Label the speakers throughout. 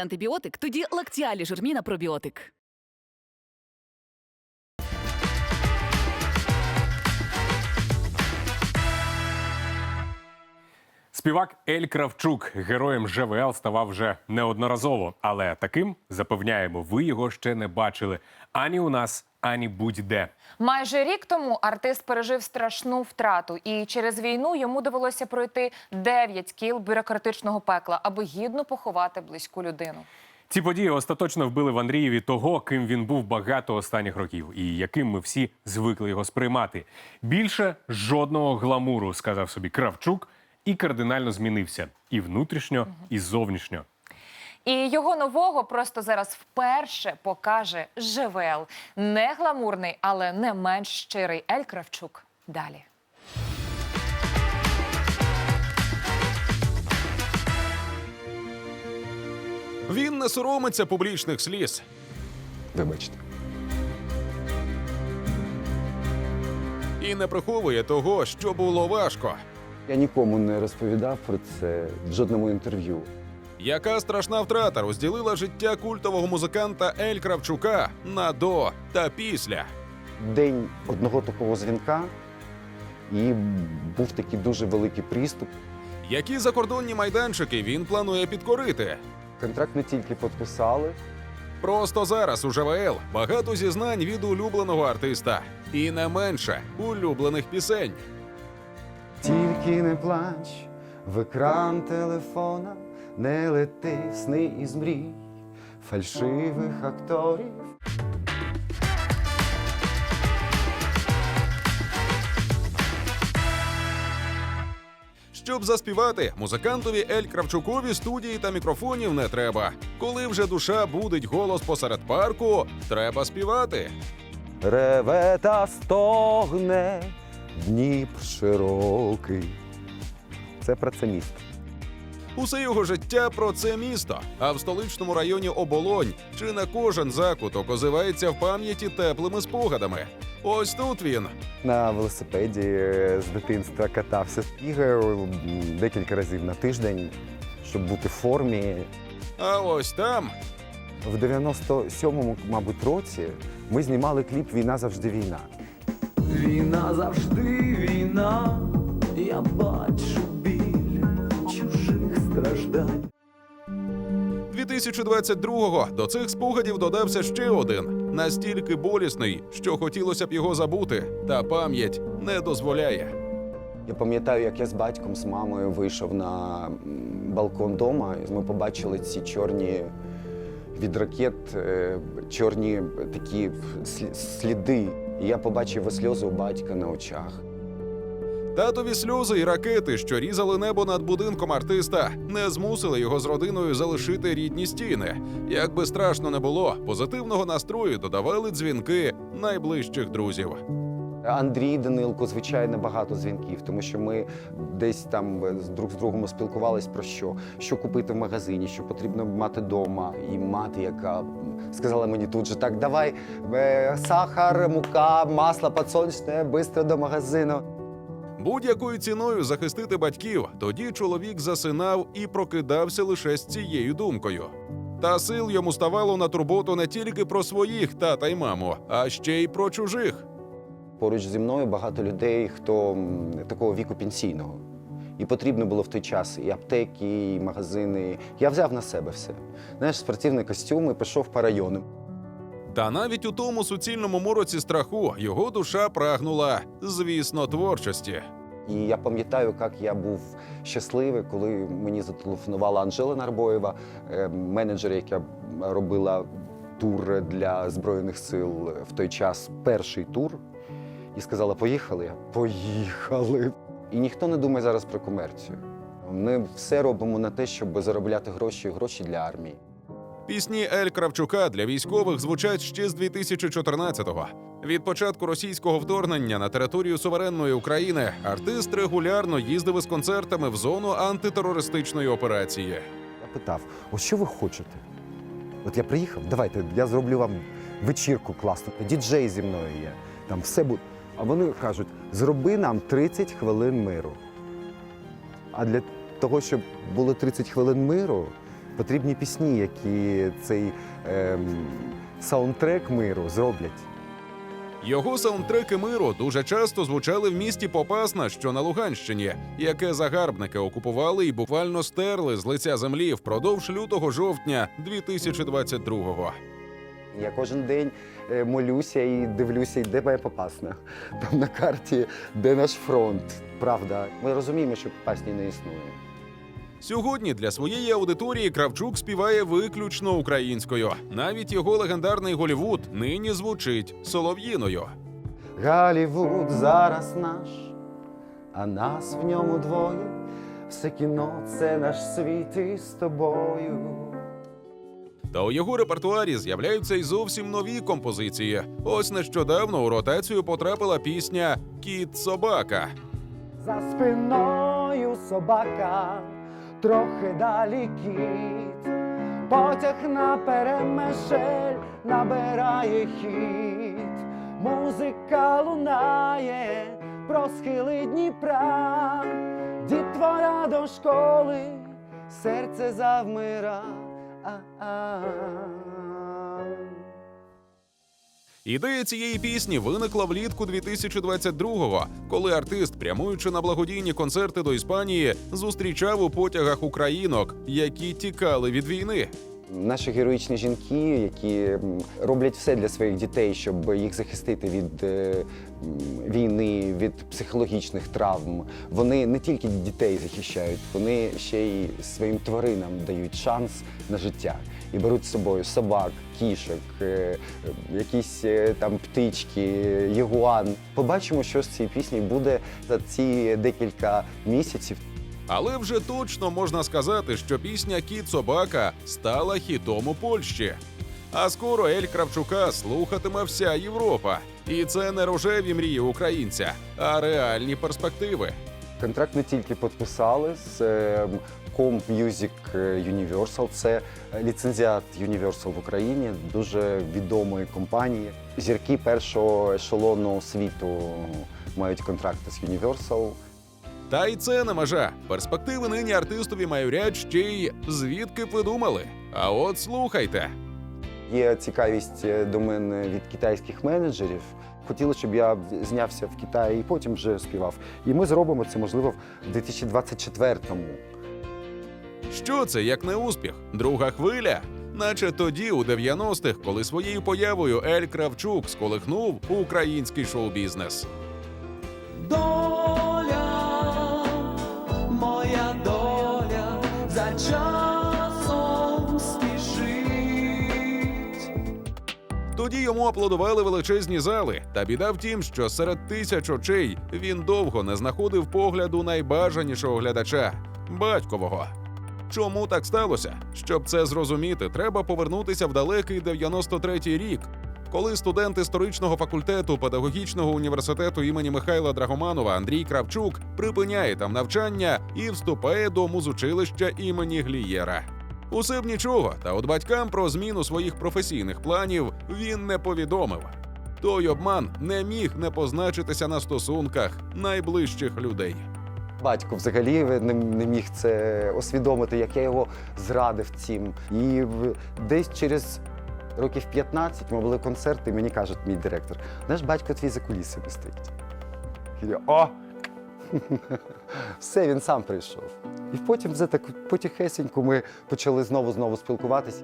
Speaker 1: антибіотик, тоді лактіалі жирміна пробіотик.
Speaker 2: Співак Ель Кравчук героєм ЖВЛ ставав вже неодноразово, але таким запевняємо, ви його ще не бачили ані у нас, ані будь-де.
Speaker 3: Майже рік тому артист пережив страшну втрату, і через війну йому довелося пройти 9 кіл бюрократичного пекла, аби гідно поховати близьку людину.
Speaker 2: Ці події остаточно вбили в Андрієві того, ким він був багато останніх років, і яким ми всі звикли його сприймати. Більше жодного гламуру, сказав собі Кравчук, і кардинально змінився і внутрішньо, і зовнішньо.
Speaker 3: І його нового просто зараз вперше покаже ЖВЛ. Не гламурний, але не менш щирий Ель Кравчук. Далі.
Speaker 4: Він не соромиться публічних сліз.
Speaker 5: Вибачте.
Speaker 4: і не приховує того, що було важко.
Speaker 5: Я нікому не розповідав про це в жодному інтерв'ю.
Speaker 4: Яка страшна втрата розділила життя культового музиканта Ель Кравчука на до та після.
Speaker 5: День одного такого дзвінка, і був такий дуже великий приступ.
Speaker 4: Які закордонні майданчики він планує підкорити?
Speaker 5: Контракт не тільки підписали,
Speaker 4: Просто зараз у ЖВЛ багато зізнань від улюбленого артиста, і не менше улюблених пісень.
Speaker 5: Тільки не плач в екран телефона, не лети сни із мрій, фальшивих акторів.
Speaker 4: Щоб заспівати, музикантові Ель Кравчукові студії та мікрофонів не треба. Коли вже душа будить голос посеред парку, треба співати.
Speaker 5: Реве та стогне Дніпр широкий. Це про це місто.
Speaker 4: Усе його життя про це місто. А в столичному районі Оболонь чи не кожен закуток озивається в пам'яті теплими спогадами. Ось тут він.
Speaker 5: На велосипеді з дитинства катався. Бігаю м, декілька разів на тиждень, щоб бути в формі.
Speaker 4: А ось там
Speaker 5: В 97-му, мабуть, році ми знімали кліп Війна завжди війна.
Speaker 6: Війна завжди війна, я бачу біль чужих страждань.
Speaker 4: 2022-го до цих спогадів додався ще один, настільки болісний, що хотілося б його забути, та пам'ять не дозволяє.
Speaker 5: Я пам'ятаю, як я з батьком, з мамою вийшов на балкон дома, і ми побачили ці чорні від ракет, е, чорні такі сліди. І я побачив сльози у батька на очах.
Speaker 4: Татові сльози і ракети, що різали небо над будинком артиста, не змусили його з родиною залишити рідні стіни. Як би страшно не було, позитивного настрою додавали дзвінки найближчих друзів.
Speaker 5: Андрій Данилко, звичайно, багато дзвінків, тому що ми десь там е, друг з другом спілкувались про що, що купити в магазині, що потрібно мати вдома, і мати, яка сказала мені тут же так: давай е, сахар, мука, масло подсолнечне, швидко до магазину.
Speaker 4: Будь-якою ціною захистити батьків, тоді чоловік засинав і прокидався лише з цією думкою. Та сил йому ставало на турботу не тільки про своїх тата й маму, а ще й про чужих.
Speaker 5: Поруч зі мною багато людей, хто такого віку пенсійного. І потрібно було в той час і аптеки, і магазини. Я взяв на себе все. Знаєш, спортивний костюм і пішов по району.
Speaker 4: Та навіть у тому суцільному мороці страху його душа прагнула, звісно, творчості.
Speaker 5: І я пам'ятаю, як я був щасливий, коли мені зателефонувала Анжела Нарбоєва, е, менеджер, яка робила тур для Збройних сил в той час, перший тур, і сказала: Поїхали. Я поїхали. І ніхто не думає зараз про комерцію. Ми все робимо на те, щоб заробляти гроші, гроші для армії.
Speaker 4: Пісні Ель Кравчука для військових звучать ще з 2014-го. Від початку російського вторгнення на територію суверенної України артист регулярно їздив із концертами в зону антитерористичної операції.
Speaker 5: Я питав: ось що ви хочете? От я приїхав, давайте, я зроблю вам вечірку класну. Діджей зі мною є, там все буде. А вони кажуть: зроби нам 30 хвилин миру. А для того, щоб було 30 хвилин миру, Потрібні пісні, які цей ем, саундтрек миру зроблять.
Speaker 4: Його саундтреки миру дуже часто звучали в місті Попасна, що на Луганщині, яке загарбники окупували і буквально стерли з лиця землі впродовж лютого жовтня 2022-го.
Speaker 5: Я кожен день е, молюся і дивлюся, де моя попасна. Там на карті, де наш фронт. Правда, ми розуміємо, що попасні не існує.
Speaker 4: Сьогодні для своєї аудиторії Кравчук співає виключно українською. Навіть його легендарний Голівуд нині звучить солов'їною.
Speaker 5: Голлівуд зараз наш, а нас в ньому двоє. Все кіно це наш світ із тобою.
Speaker 4: Та у його репертуарі з'являються й зовсім нові композиції. Ось нещодавно у ротацію потрапила пісня Кіт собака.
Speaker 5: За спиною собака, трохи далі кіт, потяг на перемешель набирає хід, музика лунає про схили Дніпра, дітвора до школи, серце завмира.
Speaker 4: Ідея цієї пісні виникла влітку 2022-го, коли артист, прямуючи на благодійні концерти до Іспанії, зустрічав у потягах українок, які тікали від війни.
Speaker 5: Наші героїчні жінки, які роблять все для своїх дітей, щоб їх захистити від е, війни, від психологічних травм. Вони не тільки дітей захищають, вони ще й своїм тваринам дають шанс на життя і беруть з собою собак, кішок, е, е, якісь там птички, ягуан. Побачимо, що з цієї пісні буде за ці декілька місяців.
Speaker 4: Але вже точно можна сказати, що пісня Кіт собака стала хітом у Польщі. А скоро Ель Кравчука слухатиме вся Європа. І це не рожеві мрії українця, а реальні перспективи.
Speaker 5: Контракт не тільки підписали з е, Com Music Universal, це ліцензіат Universal в Україні, дуже відомої компанії. Зірки першого ешелону світу мають контракти з Universal.
Speaker 4: Та й це не межа. Перспективи нині артистові майорять ще й звідки б ви думали. А от слухайте.
Speaker 5: Є цікавість е, до мене від китайських менеджерів. Хотіли, щоб я знявся в Китаї і потім вже співав. І ми зробимо це можливо в 2024-му.
Speaker 4: Що це як не успіх? Друга хвиля? Наче тоді, у 90-х, коли своєю появою Ель Кравчук сколихнув український шоу-бізнес. Тоді йому аплодували величезні зали. Та біда в тім, що серед тисяч очей він довго не знаходив погляду найбажанішого глядача батькового. Чому так сталося? Щоб це зрозуміти, треба повернутися в далекий 93-й рік, коли студент історичного факультету педагогічного університету імені Михайла Драгоманова Андрій Кравчук припиняє там навчання і вступає до музучилища імені Глієра. Усе б нічого, та от батькам про зміну своїх професійних планів він не повідомив. Той обман не міг не позначитися на стосунках найближчих людей.
Speaker 5: Батько взагалі не, не міг це освідомити, як я його зрадив цим. І десь через років 15 ми були концерти, і мені кажуть, мій директор, наш батько твій за кулісами стоїть. Я, О! Все, він сам прийшов. І потім вже так потихесеньку ми почали знову-знову спілкуватися.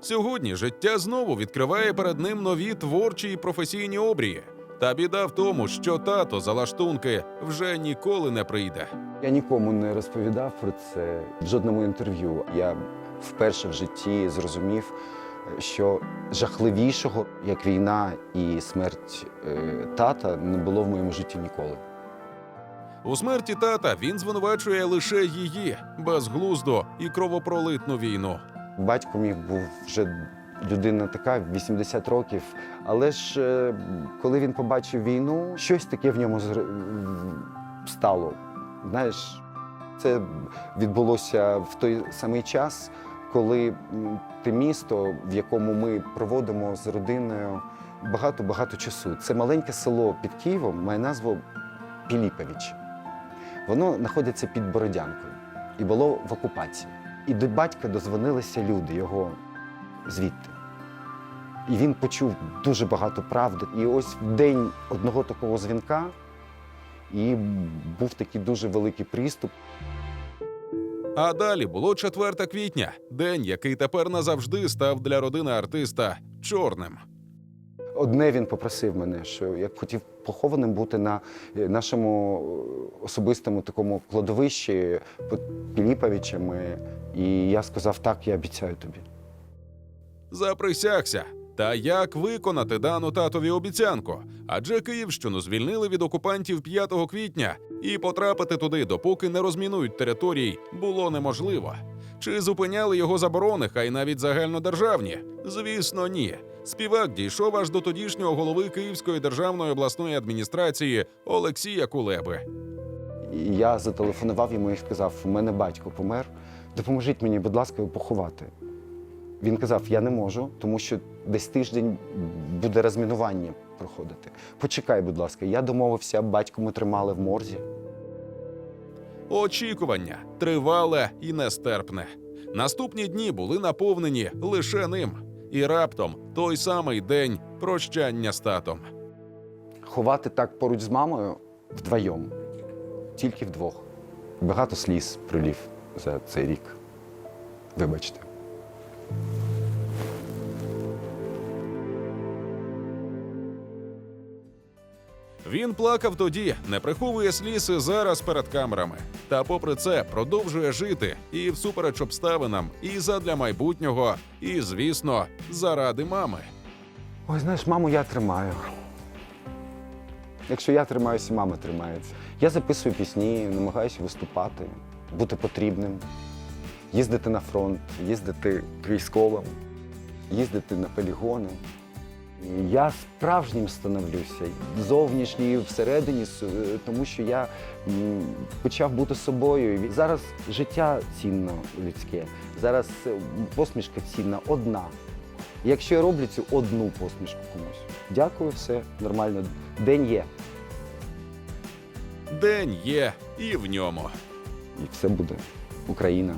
Speaker 4: Сьогодні життя знову відкриває перед ним нові творчі і професійні обрії. Та біда в тому, що тато за лаштунки вже ніколи не прийде.
Speaker 5: Я нікому не розповідав про це в жодному інтерв'ю. Я вперше в житті зрозумів, що жахливішого, як війна і смерть е, тата, не було в моєму житті ніколи.
Speaker 4: У смерті тата він звинувачує лише її безглузду і кровопролитну війну.
Speaker 5: Батько мій був вже людина така, 80 років. Але ж е, коли він побачив війну, щось таке в ньому стало. Знаєш, це відбулося в той самий час, коли те місто, в якому ми проводимо з родиною багато-багато часу. Це маленьке село під Києвом, має назву Піліпович. Воно знаходиться під Бородянкою і було в окупації. І до батька дозвонилися люди його звідти. І він почув дуже багато правди. І ось в день одного такого дзвінка і був такий дуже великий приступ.
Speaker 4: А далі було 4 квітня, день, який тепер назавжди став для родини артиста чорним.
Speaker 5: Одне він попросив мене, що я хотів похованим бути на е, нашому е, особистому такому кладовищі під Піліповичами. І я сказав, так, я обіцяю тобі.
Speaker 4: Заприсягся. Та як виконати дану татові обіцянку? Адже Київщину звільнили від окупантів 5 квітня, і потрапити туди, допоки не розмінують територій, було неможливо. Чи зупиняли його заборони, хай навіть загальнодержавні? Звісно, ні. Співак дійшов аж до тодішнього голови Київської державної обласної адміністрації Олексія Кулеби.
Speaker 5: Я зателефонував йому і сказав: у мене батько помер, допоможіть мені, будь ласка, його поховати. Він казав, я не можу, тому що десь тиждень буде розмінування проходити. Почекай, будь ласка, я домовився, батько ми тримали в морзі.
Speaker 4: Очікування тривале і нестерпне. Наступні дні були наповнені лише ним. І раптом той самий день прощання з татом.
Speaker 5: Ховати так поруч з мамою вдвоєм, тільки вдвох. Багато сліз прилів за цей рік. Вибачте.
Speaker 4: Він плакав тоді, не приховує сліз і зараз перед камерами. Та, попри це, продовжує жити і всупереч обставинам, і задля майбутнього, і, звісно, заради мами.
Speaker 5: Ой, знаєш, маму я тримаю. Якщо я тримаюся, мама тримається. Я записую пісні, намагаюся виступати, бути потрібним, їздити на фронт, їздити к військовим, їздити на полігони. Я справжнім становлюся, зовнішній і всередині, тому що я почав бути собою. Зараз життя цінно людське, зараз е, посмішка цінна одна. Якщо я роблю цю одну посмішку комусь, дякую, все нормально. День є,
Speaker 4: День є і в ньому.
Speaker 5: і все буде. Україна.